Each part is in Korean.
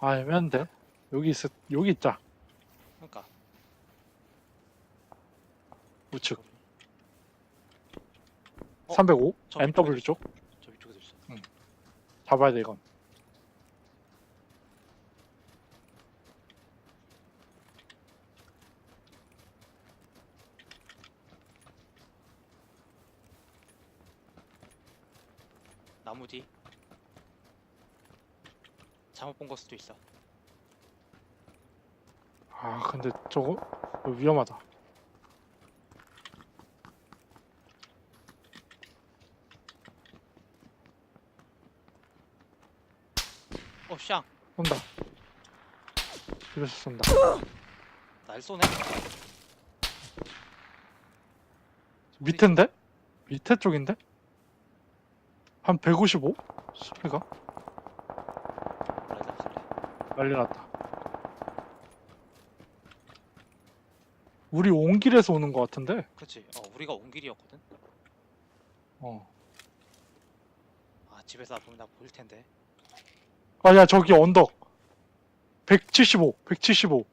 아 애매한데? 여기 있 여기 있자. 그러니까. 우측. 어? 305저 위쪽에 쪽? 저 위쪽에도 있어. 잡아야 돼 이건. 나무 뒤. 잘못 본 걸 수도 있어. 아 근데 저거 이거 위험하다 어, 샹. 쏜다 집에서 쏜다 날 쏘네. 밑인데? 밑에 쪽인데? 한 155? 소리가? 난리 났다 우리 온 길에서 오는 것 같은데? 그렇지. 어, 우리가 온 길이었거든. 어. 아, 집에서 보면 나 보일 텐데. 아, 야, 저기 언덕. 175, 175.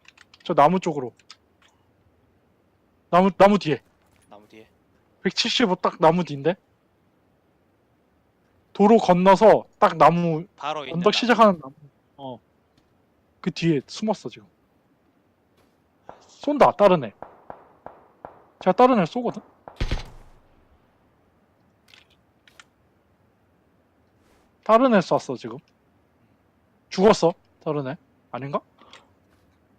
저 나무 쪽으로. 나무, 나무 뒤에. 나무 뒤에. 175 딱 나무 뒤인데? 도로 건너서 딱 나무, 바로 있는 언덕 나무. 시작하는 나무. 어. 그 뒤에 숨었어, 지금. 쏜다, 다른 애. 제가 다른 애 쏘거든? 다른 애 쐈어, 지금. 죽었어, 다른 애. 아닌가?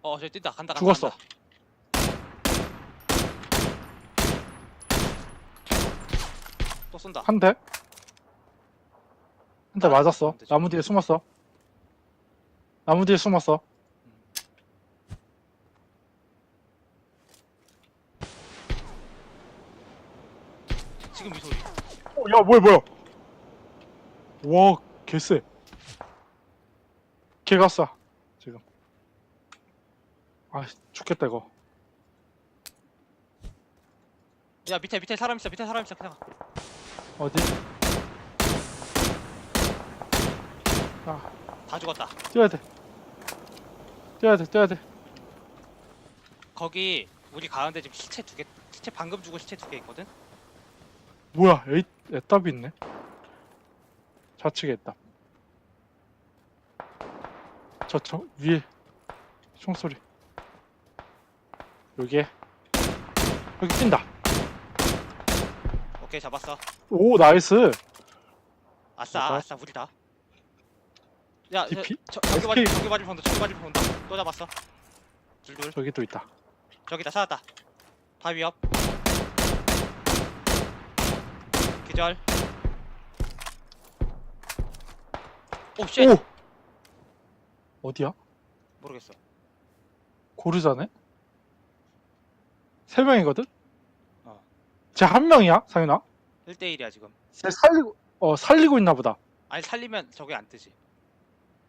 어, 저 뛴다. 간다. 간다. 죽었어. 간다. 또 쏜다. 한 대? 한대 아, 맞았어. 나무 뒤에 숨었어. 나무 뒤에 숨었어. 지금 이 소리. 어, 야, 뭐야, 뭐야. 와, 개쎄. 개가 싸, 지금. 아, 죽겠다, 이거. 야, 밑에 밑에 사람 있어. 밑에 사람 있어. 그냥. 어디? 아, 다 죽었다. 뛰어야 돼. 뛰어야 돼, 뛰어야 돼. 거기 우리 가운데 지금 시체 두 개, 시체 방금 죽은 시체 두 개 있거든. 뭐야, 에이, 애답이 있네. 좌측에 있다. 저, 저, 위에. 총소리. 여기에. 여기 뛴다. 오케이 잡았어. 오, 나이스. 아싸? 아싸 우리다. 야, 저, DP? 저, 저기 SK? 저기 맞을 본다, 저기 맞을 본다. 또 잡았어. 둘둘. 저기 또 있다. 저기다 찾았다. 다 위협. 기절. 오 쉣. 오! 어디야? 모르겠어. 고르자네? 세 명이거든? 어. 쟤한 명이야, 상윤아? 1대1이야 지금. 쟤 살리고, 어, 살리고 있나 보다. 아니 살리면 저게 안 뜨지.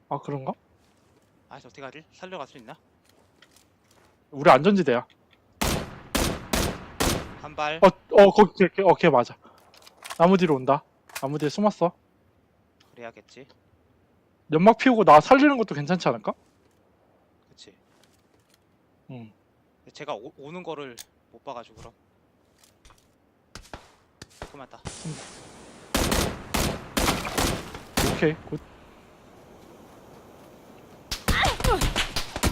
아, 그런가? 아니 어떻게 하지? 살려갈 수 있나? 우리 안전지대야. 한 발. 어, 어, 거기, 걔, 걔, 어, 걔 맞아. 나무 뒤로 온다. 나무 뒤에 숨었어. 그래야겠지. 연막 피우고 나 살리는 것도 괜찮지 않을까? 그치. 응. 제가 오, 오는 거를 못 봐가지고 그럼. 조금만 다. 오케이, 굿.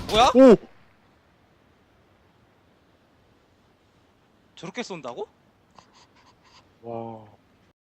뭐야? 오! 저렇게 쏜다고? 와,